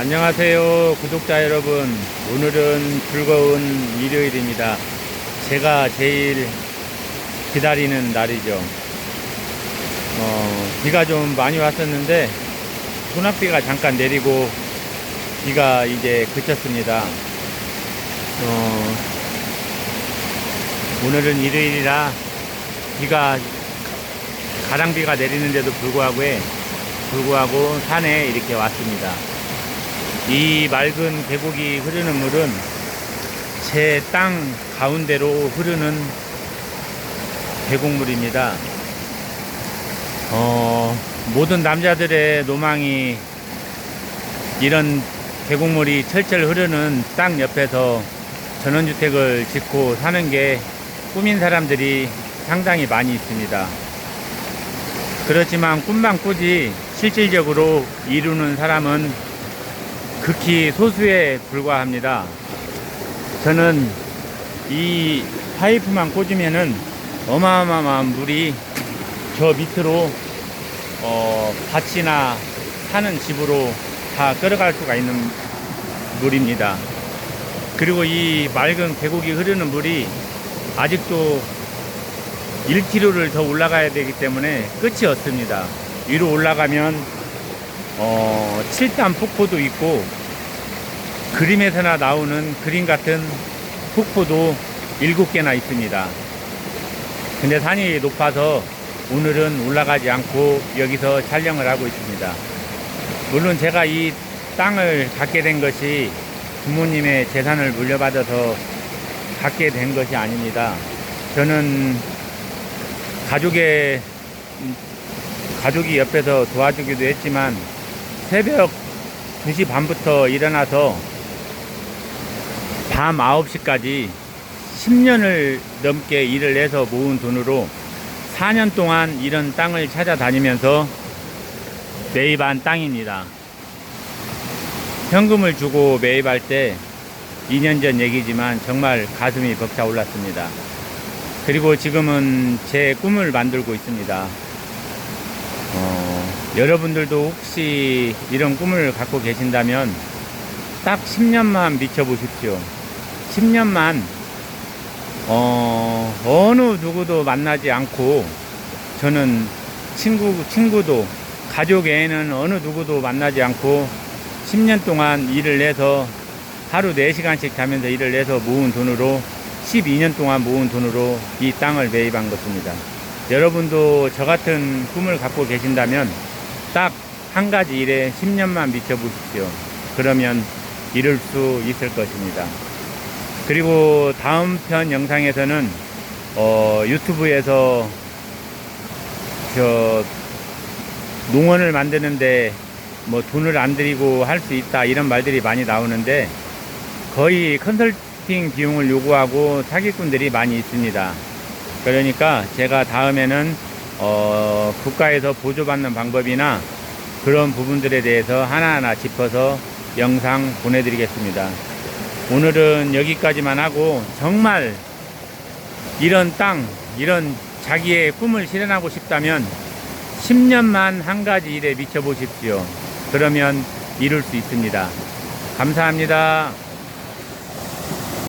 안녕하세요 구독자 여러분. 오늘은 즐거운 일요일입니다. 제가 제일 기다리는 날이죠. 어, 비가 좀 많이 왔었는데 소낙비가 잠깐 내리고 비가 이제 그쳤습니다. 어, 오늘은 일요일이라 비가 가랑비가 내리는데도 불구하고 불구하고 산에 이렇게 왔습니다. 이 맑은 계곡이 흐르는 물은 제 땅 가운데로 흐르는 계곡물입니다. 어, 모든 남자들의 로망이 이런 계곡물이 철철 흐르는 땅 옆에서 전원주택을 짓고 사는 게 꿈인 사람들이 상당히 많이 있습니다. 그렇지만 꿈만 꾸지 실질적으로 이루는 사람은 극히 소수에 불과합니다. 저는 이 파이프만 꽂으면은 어마어마한 물이 저 밑으로 어, 밭이나 사는 집으로 다 끌어갈 수가 있는 물입니다. 그리고 이 맑은 계곡이 흐르는 물이 아직도 1km를 더 올라가야 되기 때문에 끝이 없습니다. 위로 올라가면 어, 7단 폭포도 있고 그림에서나 나오는 그림 같은 폭포도 7개나 있습니다. 근데 산이 높아서 오늘은 올라가지 않고 여기서 촬영을 하고 있습니다. 물론 제가 이 땅을 갖게 된 것이 부모님의 재산을 물려받아서 갖게 된 것이 아닙니다. 저는 가족의 가족이 옆에서 도와주기도 했지만 새벽 2시 반부터 일어나서 밤 9시까지 10년을 넘게 일을 해서 모은 돈으로 4년 동안 이런 땅을 찾아다니면서 매입한 땅입니다. 현금을 주고 매입할 때 2년 전 얘기지만 정말 가슴이 벅차 올랐습니다. 그리고 지금은 제 꿈을 만들고 있습니다. 어, 여러분들도 혹시 이런 꿈을 갖고 계신다면 딱 10년만 미쳐보십시오. 10년만 어, 어느 누구도 만나지 않고 저는 친구, 친구도 가족 외에는 어느 누구도 만나지 않고 10년 동안 일을 해서 하루 4시간씩 자면서 일을 해서 모은 돈으로 12년 동안 모은 돈으로 이 땅을 매입한 것입니다. 여러분도 저 같은 꿈을 갖고 계신다면 딱 한 가지 일에 10년만 미쳐보십시오. 그러면 이룰 수 있을 것입니다. 그리고 다음 편 영상에서는 어, 유튜브에서 저 농원을 만드는데 뭐 돈을 안 들이고 할 수 있다 이런 말들이 많이 나오는데 거의 컨설팅 비용을 요구하고 사기꾼들이 많이 있습니다. 그러니까 제가 다음에는 어, 국가에서 보조받는 방법이나 그런 부분들에 대해서 하나하나 짚어서 영상 보내드리겠습니다. 오늘은 여기까지만 하고 정말 이런 땅, 이런 자기의 꿈을 실현하고 싶다면 10년만 한 가지 일에 미쳐보십시오. 그러면 이룰 수 있습니다. 감사합니다.